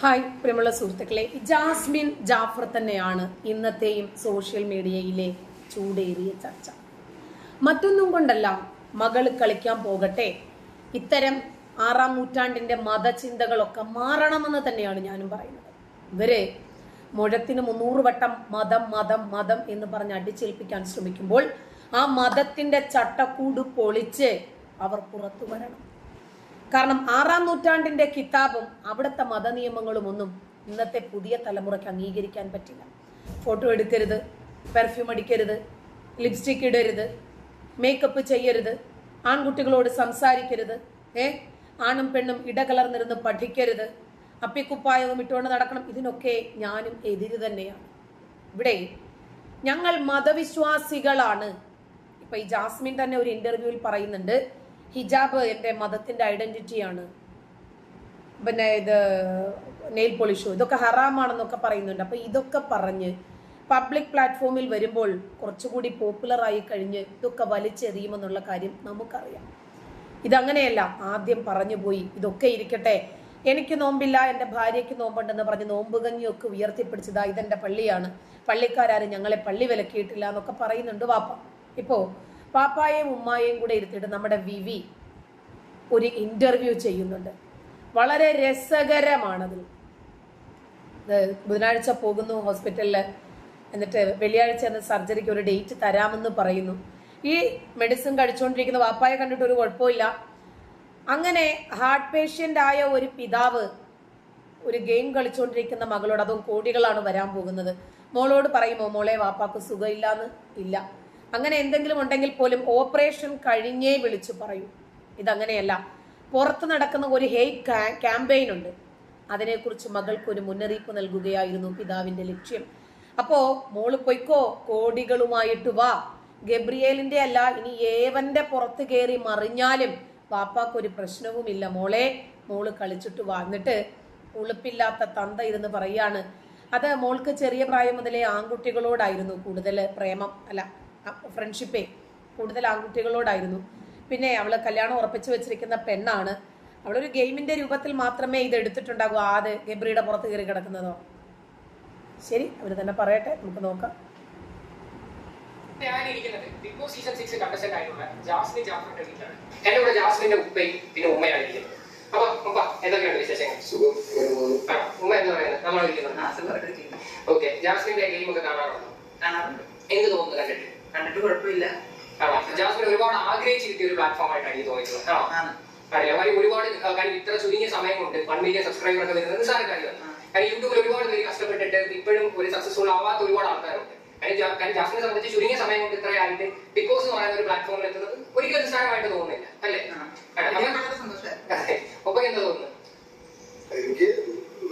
Hi പ്രിയമുള്ള സുഹൃത്തുക്കളെ. Jasmine Jafar തന്നെയാണ് ഇന്നത്തെയും സോഷ്യൽ മീഡിയയിലെ ചൂടേറിയ ചർച്ച. മറ്റൊന്നും കൊണ്ടല്ല മകൾ കളിക്കാൻ പോകട്ടെ. ഇത്തരം ആറാം നൂറ്റാണ്ടിന്റെ മതചിന്തകളൊക്കെ മാറണമെന്ന് തന്നെയാണ് ഞാനും പറയുന്നത്. ഇവർ മുഴത്തിന് മുന്നൂറ് വട്ടം മതം മതം മതം എന്ന് പറഞ്ഞ് അടിച്ചേൽപ്പിക്കാൻ ശ്രമിക്കുമ്പോൾ ആ മതത്തിന്റെ ചട്ടക്കൂട് പൊളിച്ച് അവർ പുറത്തു വരണം. കാരണം ആറാം നൂറ്റാണ്ടിന്റെ കിതാബും അവിടുത്തെ മതനിയമങ്ങളും ഒന്നും ഇന്നത്തെ പുതിയ തലമുറയ്ക്ക് അംഗീകരിക്കാൻ പറ്റില്ല. ഫോട്ടോ എടുക്കരുത് പെർഫ്യൂം അടിക്കരുത് ലിപ്സ്റ്റിക് ഇടരുത് മേക്കപ്പ് ചെയ്യരുത് ആൺകുട്ടികളോട് സംസാരിക്കരുത് ഏ? ആണും പെണ്ണും ഇടകലർന്നിരുന്ന് പഠിക്കരുത് അപ്പിക്കുപ്പായവും ഇട്ടുകൊണ്ട് നടക്കണം. ഇതിനൊക്കെ ഞാനും എതിര് തന്നെയാണ്. ഇവിടെ ഞങ്ങൾ മതവിശ്വാസികളാണ്. ഇപ്പൊ ഈ ജാസ്മിൻ തന്നെ ഒരു ഇന്റർവ്യൂവിൽ പറയുന്നുണ്ട് ഹിജാബ് എന്റെ മതത്തിന്റെ ഐഡന്റിറ്റിയാണ്. പിന്നെ ഇത് നെയിൽ പോളിഷോ ഇതൊക്കെ ഹറാമാണെന്നൊക്കെ പറയുന്നുണ്ട്. അപ്പോൾ ഇതൊക്കെ പറഞ്ഞ് പബ്ലിക് പ്ലാറ്റ്ഫോമിൽ വരുമ്പോൾ കുറച്ചുകൂടി പോപ്പുലർ ആയി കഴിഞ്ഞ് ഇതൊക്കെ വലിച്ചെറിയുമെന്നുള്ള കാര്യം നമുക്കറിയാം. ഇതങ്ങനെയല്ല ആദ്യം പറഞ്ഞു പോയി ഇതൊക്കെ ഇരിക്കട്ടെ. എനിക്ക് നോമ്പില്ല എന്റെ ഭാര്യയ്ക്ക് നോമ്പുണ്ടെന്ന് പറഞ്ഞ് നോമ്പ് കഞ്ഞിയൊക്കെ ഉയർത്തിപ്പിടിച്ചതാ ഇതെന്റെ പള്ളിയാണ്. പള്ളിക്കാരും ഞങ്ങളെ പള്ളി വിലക്കിയിട്ടില്ല എന്നൊക്കെ പറയുന്നുണ്ട് വാപ്പ. ഇപ്പോ പാപ്പായെയും ഉമ്മായേയും കൂടെ ഇരുത്തിയിട്ട് നമ്മുടെ വിവി ഒരു ഇന്റർവ്യൂ ചെയ്യുന്നുണ്ട്. വളരെ രസകരമാണത് ബുധനാഴ്ച പോകുന്നു ഹോസ്പിറ്റലിൽ എന്നിട്ട് വെള്ളിയാഴ്ച എന്ന സർജറിക്ക് ഒരു ഡേറ്റ് തരാമെന്ന് പറയുന്നു. ഈ മെഡിസിൻ കഴിച്ചുകൊണ്ടിരിക്കുന്ന വാപ്പായെ കണ്ടിട്ട് ഒരു കുഴപ്പമില്ല. അങ്ങനെ ഹാർട്ട് പേഷ്യന്റ് ആയ ഒരു പിതാവ് ഒരു ഗെയിം കളിച്ചുകൊണ്ടിരിക്കുന്ന മകളോട് അതും കോടികളാണ് വരാൻ പോകുന്നത്. മോളോട് പറയുമോ മോളെ വാപ്പാക്ക് സുഖമില്ലാന്ന്? ഇല്ല. അങ്ങനെ എന്തെങ്കിലും ഉണ്ടെങ്കിൽ പോലും ഓപ്പറേഷൻ കഴിഞ്ഞേ വിളിച്ചു പറയൂ. ഇതങ്ങനെയല്ല. പുറത്ത് നടക്കുന്ന ഒരു ഹെയ് ക്യാമ്പയിൻ ഉണ്ട്. അതിനെക്കുറിച്ച് മകൾക്ക് ഒരു മുന്നറിയിപ്പ് നൽകുകയായിരുന്നു പിതാവിന്റെ ലക്ഷ്യം. അപ്പോ മോൾ പൊയ്ക്കോ കോടികളുമായിട്ട് വാ. ഗബ്രിയേലിന്റെ അല്ല ഇനി ഏവന്റെ പുറത്ത് കയറി മറിഞ്ഞാലും പാപ്പാക്കൊരു പ്രശ്നവുമില്ല മോളെ. മോൾ കളിച്ചിട്ട് വാ. എന്നിട്ട് ഉളുപ്പില്ലാത്ത തന്ത ഇരുന്ന് പറയാണ്. അത് മോൾക്ക് ചെറിയ പ്രായം മുതലേ ആൺകുട്ടികളോടായിരുന്നു കൂടുതൽ പ്രേമം. അല്ല ഫ്രണ്ട്ഷിപ്പേ കൂടുതൽ ആൺകുട്ടികളോടായിരുന്നു പിന്നെ അവൾ കല്യാണം ഉറപ്പിച്ചു വെച്ചിരിക്കുന്ന പെണ്ണാണ്. അവളൊരു ഗെയിമിന്റെ രൂപത്തിൽ മാത്രമേ ഇത് എടുത്തിട്ടുണ്ടാകൂ. ആദ്യ ഗബ്രിയുടെ പുറത്ത് കയറി കിടക്കുന്നതോ? ശരി അവർ തന്നെ പറയട്ടെ. നമുക്ക് നോക്കാം. ഞാനിരിക്കുന്നത് Bigg Boss season six contestant ആയിട്ടുള്ള ജാസ്മിൻ ജാഫറിന്റെ വീട്ടിലാണ്. എന്റെ കൂടെ ജാസ്മിന്റെ ഉപ്പയും പിന്നെ ഉമ്മയായിരിക്കുന്നത് അപ്പൊ ഉപ്പ എന്തൊക്കെയുണ്ട് വിശേഷങ്ങൾ? ഉമ്മ എന്ന് പറയുന്നത്? നമ്മൾ ഇരിക്കുന്നത്. ഓക്കെ ജാസ്മിന്റെ ഗെയിം ഒക്കെ കാണാറുണ്ടോ. എന്ത് തോന്നുന്നു കണ്ടിട്ട്? കണ്ടിട്ട് കുഴപ്പമില്ല. ജാസ്മിൻ ഒരുപാട് ആഗ്രഹിച്ച് കിട്ടിയ ഒരു പ്ലാറ്റ്ഫോം ആയിട്ടാണ് എനിക്ക് തോന്നിയിട്ടുള്ളത്. അറിയാം. കാര്യം ഒരുപാട് കാര്യം ഇത്ര ചുരുങ്ങിയ സമയം കൊണ്ട് വൺ മില്യൺ സബ്സ്ക്രൈബർ ഒക്കെ വരുന്നത് നിസ്സാര കാര്യമാണ് കാര്യം യൂട്യൂബിൽ ഒരുപാട് പേര് കഷ്ടപ്പെട്ടിട്ട് ഇപ്പോഴും ഒരു സക്സസ്ഫുൾ ആവാത്ത ഒരുപാട് ആൾക്കാരുണ്ട്. കാര്യം കാര്യം ജാസ്മിനെ സംബന്ധിച്ച് ചുരുങ്ങിയ സമയം കൊണ്ട് ഇത്രയായിട്ട്. ബിഗ് ബോസ് എന്ന് പറയുന്ന ഒരു പ്ലാറ്റ്ഫോമിൽ എത്തുന്നത് ഒരിക്കലും നിസ്സാരമായിട്ട് തോന്നുന്നില്ല. അല്ലേ. ഒപ്പം എന്താ തോന്നുന്നു എനിക്ക്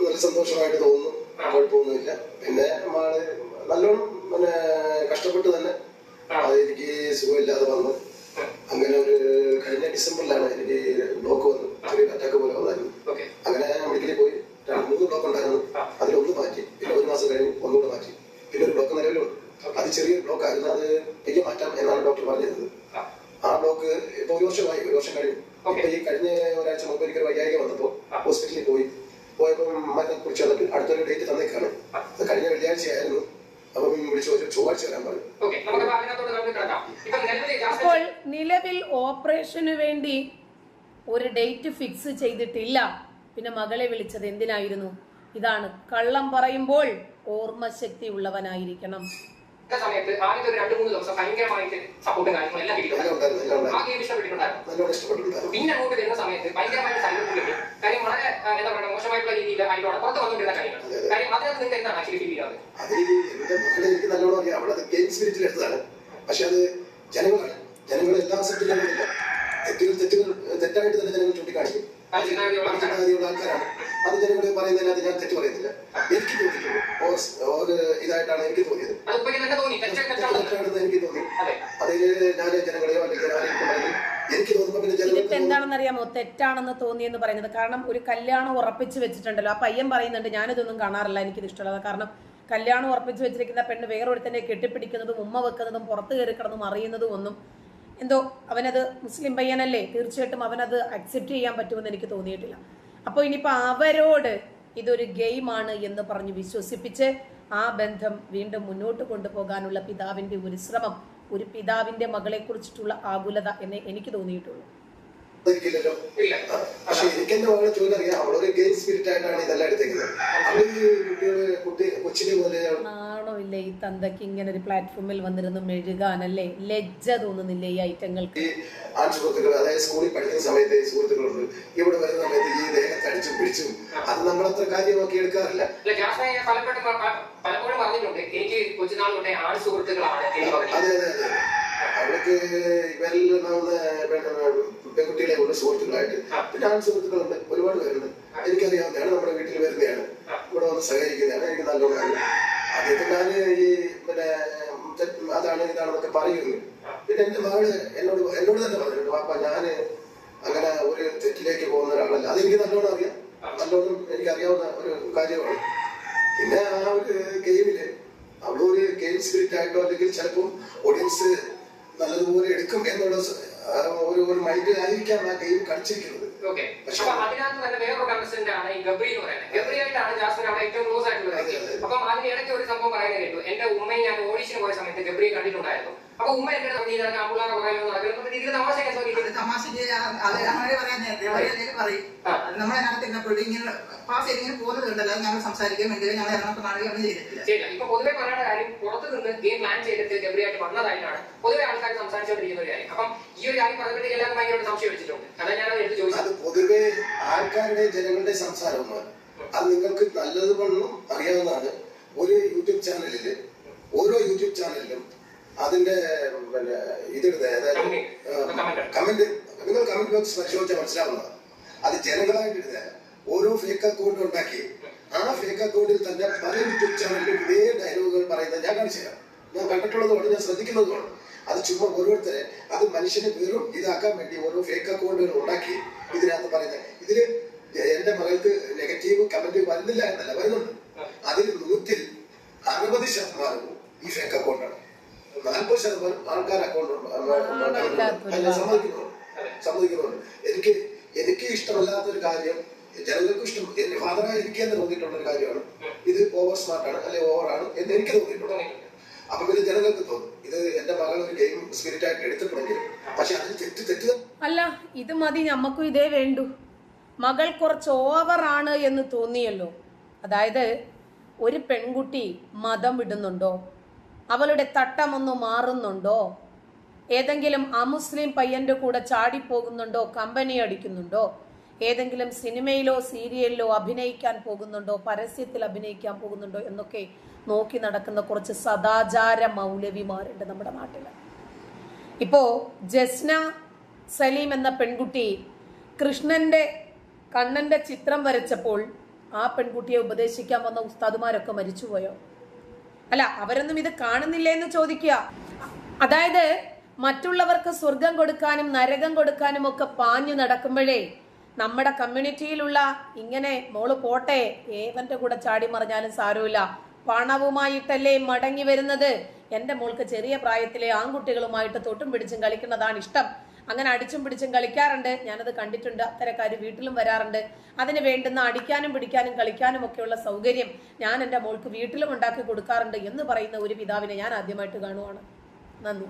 നല്ല സന്തോഷമായിട്ട് തോന്നുന്നു. കുഴപ്പമൊന്നുമില്ല പിന്നെ നല്ലോണം പിന്നെ കഷ്ടപ്പെട്ട് തന്നെ അത് എനിക്ക് സുഖമില്ലാതെ വന്നു. അങ്ങനെ ഒരു കഴിഞ്ഞ ഡിസംബറിലാണ് എനിക്ക് ബ്ലോക്ക് വന്നു. ചെറിയ അറ്റാക്ക് പോലെ വന്നായിരുന്നു. അങ്ങനെ ഞാൻ മെഡിക്കലിൽ പോയി. രണ്ട് മൂന്ന് ബ്ലോക്ക് ഉണ്ടായിരുന്നു. അതിലൊന്ന് മാറ്റി. പിന്നെ ഒരു മാസം കഴിഞ്ഞ് ഒന്നുകൂടെ മാറ്റി. പിന്നെ ഒരു ബ്ലോക്ക് നിലവിലുണ്ട് അത് ചെറിയൊരു ബ്ലോക്ക് ആയിരുന്നു. അത് എനിക്ക് മാറ്റാം എന്നാണ് ഡോക്ടർ പറഞ്ഞിരുന്നത്. ആ. ബ്ലോക്ക് ഇപ്പൊ ഒരു വർഷമായി ഒരു വർഷം കഴിഞ്ഞു. ഇപ്പൊ ഈ കഴിഞ്ഞ ഒരാഴ്ച മുമ്പ് എനിക്ക് വൈകാരിക വന്നപ്പോ ഹോസ്പിറ്റലിൽ പോയി. പോയപ്പോ മരുന്ന് കുറിച്ച് വന്നിട്ട് അടുത്തൊരു ഡേറ്റ് തന്നേക്കാണ്. അത് കഴിഞ്ഞ വെള്ളിയാഴ്ചയായിരുന്നു. അപ്പോൾ നിലവിൽ ഓപ്പറേഷന് വേണ്ടി ഒരു ഡേറ്റ് ഫിക്സ് ചെയ്തിട്ടില്ല. പിന്നെ മകളെ വിളിച്ചത് എന്തിനായിരുന്നു? ഇതാണ്. കള്ളം പറയുമ്പോൾ ഓർമ്മശക്തി ഉള്ളവനായിരിക്കണം. സമയത്ത് ആദ്യത്തെ ഒരു രണ്ട് മൂന്ന് ദിവസം ഭയങ്കരമായിട്ട് സപ്പോർട്ടും കാര്യങ്ങളും എല്ലാം എല്ലാം ആകെ ഇഷ്ടപ്പെട്ടിട്ടുണ്ടായിരുന്നു. പിന്നെ അങ്ങോട്ട് വരുന്ന സമയത്ത് ഭയങ്കരമായിട്ട് സൈലന്റ് ആ, എന്താ പറയുക മോശമായിട്ടുള്ള രീതിയിൽ പുറത്ത് വന്നുകൊണ്ടിരുന്ന കാര്യങ്ങൾ. കാര്യം അതിനകത്ത് നിങ്ങൾക്ക് എന്താണ് ആക്ച്വലി ഫീൽ എനിക്ക് നല്ലോണം അറിയാം. അവളത് ഗെയിം സ്പിരിറ്റിൽ എടുത്തതാണ്. പക്ഷെ അത് ജനങ്ങളാണ് ജനങ്ങൾ എല്ലാ സെറ്റിലും തെറ്റുകൾ തെറ്റുകൾ തെറ്റായിട്ട് തന്നെ ജനങ്ങൾ ചൂണ്ടിക്കാണിക്കും. അത് ചിന്താഗതിയുള്ള ആൾക്കാരാണ്. ചിന്താഗതിയുള്ള അത് ജനങ്ങൾ പറയുന്നതിനകത്ത് ഞാൻ തെറ്റ് പറയുന്നില്ല. എനിക്ക് തോന്നിയിട്ടുള്ളൂ ഒരു ഇതായിട്ടാണ് എനിക്ക് തോന്നിയത്. തെറ്റാണെന്ന്. എനിക്ക് തോന്നി. അതിൽ ഞാൻ ജനങ്ങളെയോ അല്ലെങ്കിൽ ആരെയും ഇതിപ്പോ എന്താണെന്നറിയാമോ? എന്താണെന്ന് അറിയാമോ തെറ്റാണെന്ന് തോന്നിയെന്ന് പറയുന്നത്. കാരണം ഒരു കല്യാണം ഉറപ്പിച്ച് വെച്ചിട്ടുണ്ടല്ലോ. ആ പയ്യൻ പറയുന്നുണ്ട് ഞാനിതൊന്നും കാണാറില്ല എനിക്കിത് ഇഷ്ടമല്ല കാരണം കല്യാണം ഉറപ്പിച്ച് വെച്ചിരിക്കുന്ന പെണ്ണ് വേറൊരുത്തനെ കെട്ടിപ്പിടിക്കുന്നതും ഉമ്മ വെക്കുന്നതും പുറത്ത് കയറി കിടന്നും അറിയുന്നതും ഒന്നും എന്തോ അവനത് മുസ്ലിം പയ്യനല്ലേ? തീർച്ചയായിട്ടും അവനത് അക്സെപ്റ്റ് ചെയ്യാൻ പറ്റുമെന്ന് എനിക്ക് തോന്നിയിട്ടില്ല. അപ്പോൾ ഇനിയിപ്പോൾ അവരോട് ഇതൊരു ഗെയിമാണ് എന്ന് പറഞ്ഞ് വിശ്വസിപ്പിച്ച് ആ ബന്ധം വീണ്ടും മുന്നോട്ട് കൊണ്ടുപോകാനുള്ള പിതാവിന്റെ ഒരു ശ്രമം ഒരു പിതാവിന്റെ മകളെ കുറിച്ചിട്ടുള്ള ആകുലത എന്ന് എനിക്ക് തോന്നിയിട്ടുള്ളൂ. പക്ഷെ എനിക്ക് എന്റെ മകളെ ചോദ്യം അറിയാം. അവളൊരു ഗെയിം സ്പിരിറ്റ് ആയിട്ടാണ് ഇതെല്ലാം എടുത്തേക്കുന്നത്. അവൾ കുട്ടികൾ കുട്ടി കൊച്ചിനെ പോലെ നാണോ ഇല്ലേ? ഈ തന്തയ്ക്ക് ഇങ്ങനെ ഒരു പ്ലാറ്റ്ഫോമിൽ വന്നിരുന്നു മെഴുകാനല്ലേ? ലജ്ജ തോന്നുന്നില്ലേ ഈ ഐറ്റങ്ങൾക്ക്? സുഹൃത്തുക്കൾ അതായത് സ്കൂളിൽ പഠിക്കുന്ന സമയത്ത് സുഹൃത്തുക്കളുണ്ട്. ഇവിടെ വരുന്ന സമയത്ത് ഈ ദേഹത്ത് അടിച്ചും പിടിച്ചും അത് നമ്മളത്ര കാര്യമാക്കി എടുക്കാറില്ല. പലപ്പോഴും പ- പ- പലപ്പോഴും പറഞ്ഞിട്ടുണ്ട് എനിക്ക് കൊച്ചുനാൾ തൊട്ടേ ആൺ സുഹൃത്തുക്കളാണ് അതെ അതെ അതെ. അവൾക്ക് ഇവരിൽ നിന്നാവുന്ന പെൺകുട്ടികളെ ഉള്ള സുഹൃത്തുക്കളായിട്ട് പിന്നെ ആൺ സുഹൃത്തുക്കളുണ്ട് ഒരുപാട് പേരുണ്ട്. എനിക്കറിയാവുന്നതാണ് നമ്മുടെ വീട്ടിൽ വരുന്നതാണ്. ഇവിടെ വന്ന് സഹകരിക്കുന്നതാണ് എനിക്ക് നല്ലോണം അറിയാം. ആദ്യത്തെ ഞാൻ ഈ പിന്നെ അതാണ് ഇതാണെന്നൊക്കെ പറയുന്നു. പിന്നെ എന്റെ മകൾ എന്നോട് എന്നോട് തന്നെ പറഞ്ഞിട്ടുണ്ട് പാപ്പ ഞാൻ അങ്ങനെ ഒരു തെറ്റിലേക്ക് പോകുന്ന ഒരാളല്ല. അതെനിക്ക് നല്ലോണം അറിയാം. നല്ലോണം എനിക്ക് അറിയാവുന്ന ഒരു കാര്യമാണ്. പിന്നെ ആ ഒരു ഗെയിമിൽ അവിടെ ഒരു ഗെയിം സ്പിരിറ്റ് ആയിട്ടോ അല്ലെങ്കിൽ ചിലപ്പം ഓഡിയൻസ് നല്ലതുപോലെ എടുക്കും എന്നുള്ള ഒരു ഒരു മൈൻഡിലായിരിക്കാം ആ ഗെയിം കളിച്ചിരിക്കുന്നത്. അപ്പൊ അതിനകത്ത് തന്നെ വേറൊരു കണ്ടസ്റ്റന്റ് ആണ് ഈ ഗബ്രി എന്ന് പറയുന്നത്. ഗബ്രി ആയിട്ടാണ് ജാസ്മിൻ അവിടെ ഏറ്റവും ക്ലോസ് ആയിട്ടുള്ള വ്യക്തി. അപ്പം അതിന് ഇടയ്ക്ക് ഒരു സംഭവം പറയാൻ കേട്ടു. എന്റെ ഉമ്മയെ ഞാൻ ഓഡിഷന് പോയ സമയത്ത് ഗബ്രിയെ കണ്ടിട്ടുണ്ടായിരുന്നു. അപ്പൊ ഉമ്മ എന്റെ അടുത്ത് പറഞ്ഞു ഇതൊക്കെ പറയുന്നത് തമാശക്ക് അത് അങ്ങനെ പറയാൻ നേരത്തെ പറയും. ആ. നമ്മളതിനകത്ത് ഇങ്ങനെ പാസ് ചെയ്ത് ഇങ്ങനെ പോകുന്നത് ഞങ്ങൾ സംസാരിക്കുകയും വേണ്ടി ഞങ്ങൾ എറണാകുളത്ത് ചെയ്തിട്ടില്ല. ഇപ്പൊ പൊതുവെ പറയേണ്ട കാര്യം പുറത്ത് നിന്ന് ഗെയിം പ്ലാൻ ചെയ്തിട്ട് വന്നതായിട്ടാണ് പൊതുവെ ആൾക്കാർ സംസാരിച്ചുകൊണ്ടിരിക്കുന്ന ഒരു കാര്യം. അപ്പം ഈ ഒരു കാര്യം പറഞ്ഞപ്പോഴത്തേക്ക് എല്ലാവർക്കും ഭയങ്കര സംശയം വെച്ചിട്ടുണ്ട് അതാ ഞാൻ അത് എടുത്ത് ചോദിച്ചത്. അത് പൊതുവെ ആൾക്കാരുടെ ജനങ്ങളുടെ സംസാരമാണ്. അത് നിങ്ങൾക്ക് നല്ലത് നല്ലതുവണ്ണം അറിയാവുന്നതാണ്. ഒരു യൂട്യൂബ് ചാനലിൽ ഓരോ യൂട്യൂബ് ചാനലിലും അതിന്റെ പിന്നെ Comment. Comment. കമന്റ്. നിങ്ങൾ കമന്റ് ബോക്സ് പരിശോധിച്ചാൽ മനസ്സിലാവുന്നതാണ്. അത് ജനങ്ങളായിട്ട് ഇടുന്ന. ഓരോ ഫേക്ക് അക്കൗണ്ട് ഉണ്ടാക്കി. ആ ഫേക്ക് അക്കൗണ്ടിൽ തന്നെ പല യൂട്യൂബ് ചാനലിലും ഇതേ ഡയലോഗുകൾ പറയുന്നത് ഞാൻ കാണിച്ചു തരാം. ഞാൻ കണ്ടിട്ടുള്ളതുകൊണ്ട് ഞാൻ ശ്രദ്ധിക്കുന്നതുമാണ്. അത് ചുമ്മാ ഓരോരുത്തരെ അത് മനുഷ്യനെ വെറും ഇതാക്കാൻ വേണ്ടി ഓരോ ഫേക്ക് അക്കൗണ്ടുകൾ ഉണ്ടാക്കി ഇതിനകത്ത് പറയുന്നത് ഇതിൽ എന്റെ മകൾക്ക് നെഗറ്റീവ് കമന്റ് വരുന്നില്ല എന്നല്ല വരുന്നുണ്ട്. അതിൽ നൂറ്റിൽ അറുപത് ശതമാനവും ഈ ഫേക്ക് അക്കൗണ്ടാണ് നാൽപ്പത് ശതമാനം ആൾക്കാർ അക്കൗണ്ട് അല്ല സമ്മതിക്കുന്നുണ്ട്. സമ്മതിക്കുന്നുണ്ട്. എനിക്ക് എനിക്ക് ഇഷ്ടമല്ലാത്ത ഒരു കാര്യം ജനങ്ങൾക്കും ഇഷ്ടം എന്റെ ഫാദറായി എനിക്ക് തന്നെ തോന്നിയിട്ടുള്ള ഒരു കാര്യമാണ്. ഇത് ഓവർ സ്മാർട്ട് ആണ് അല്ലെ ഓവർ ആണ് എന്ന് എനിക്ക് തോന്നിയിട്ടുണ്ട്. അപ്പൊ പിന്നെ ജനങ്ങൾക്ക് തോന്നും. ഇത് എന്റെ മകൾ ഒരു ഗെയിം സ്പിരിറ്റ് ആയിട്ട് എടുത്തിട്ടുണ്ടെങ്കിൽ പക്ഷെ അതിന് തെറ്റ് തെറ്റ്. അല്ല ഇത് മതി ഞമ്മക്കും ഇതേ വേണ്ടു. മകൾ കുറച്ച് ഓവർ ആണ് എന്ന് തോന്നിയല്ലോ. അതായത് ഒരു പെൺകുട്ടി മതം വിടുന്നുണ്ടോ? അവളുടെ തട്ടമൊന്ന് മാറുന്നുണ്ടോ? ഏതെങ്കിലും അമുസ്ലിം പയ്യന്റെ കൂടെ ചാടിപ്പോകുന്നുണ്ടോ? കമ്പനി അടിക്കുന്നുണ്ടോ? ഏതെങ്കിലും സിനിമയിലോ സീരിയലിലോ അഭിനയിക്കാൻ പോകുന്നുണ്ടോ? പരസ്യത്തിൽ അഭിനയിക്കാൻ പോകുന്നുണ്ടോ? എന്നൊക്കെ നോക്കി നടക്കുന്ന കുറച്ച് സദാചാര മൗലവിമാരുണ്ട് നമ്മുടെ നാട്ടിൽ ഇപ്പോ ജസ്ന സലീം എന്ന പെൺകുട്ടി കൃഷ്ണന്റെ കണ്ണന്റെ ചിത്രം വരച്ചപ്പോൾ ആ പെൺകുട്ടിയെ ഉപദേശിക്കാൻ വന്ന ഉസ്താദുമാരൊക്കെ മരിച്ചുപോയോ? അല്ല അവരൊന്നും ഇത് കാണുന്നില്ല എന്ന് ചോദിക്കുക. അതായത് മറ്റുള്ളവർക്ക് സ്വർഗം കൊടുക്കാനും നരകം കൊടുക്കാനും ഒക്കെ പാഞ്ഞു നടക്കുമ്പോഴേ നമ്മുടെ കമ്മ്യൂണിറ്റിയിലുള്ള ഇങ്ങനെ മോൾ പോട്ടെ ഏവന്റെ കൂടെ ചാടി മറിഞ്ഞാലും സാരമില്ല. പണവുമായിട്ടല്ലേ മടങ്ങി വരുന്നത്? എന്റെ മോൾക്ക് ചെറിയ പ്രായത്തിലെ ആൺകുട്ടികളുമായിട്ട് തൊട്ടും പിടിച്ചും കളിക്കുന്നതാണ് ഇഷ്ടം. അങ്ങനെ അടിച്ചും പിടിച്ചും കളിക്കാറുണ്ട്. ഞാനത് കണ്ടിട്ടുണ്ട്. അത്തരക്കാർ വീട്ടിലും വരാറുണ്ട്. അതിന് വേണ്ടുന്ന അടിക്കാനും പിടിക്കാനും കളിക്കാനും ഒക്കെയുള്ള സൗകര്യം ഞാൻ എന്റെ മോൾക്ക് വീട്ടിലും ഉണ്ടാക്കി കൊടുക്കാറുണ്ട് എന്ന് പറയുന്ന ഒരു പിതാവിനെ ഞാൻ ആദ്യമായിട്ട് കാണുവാണ്. നന്ദി.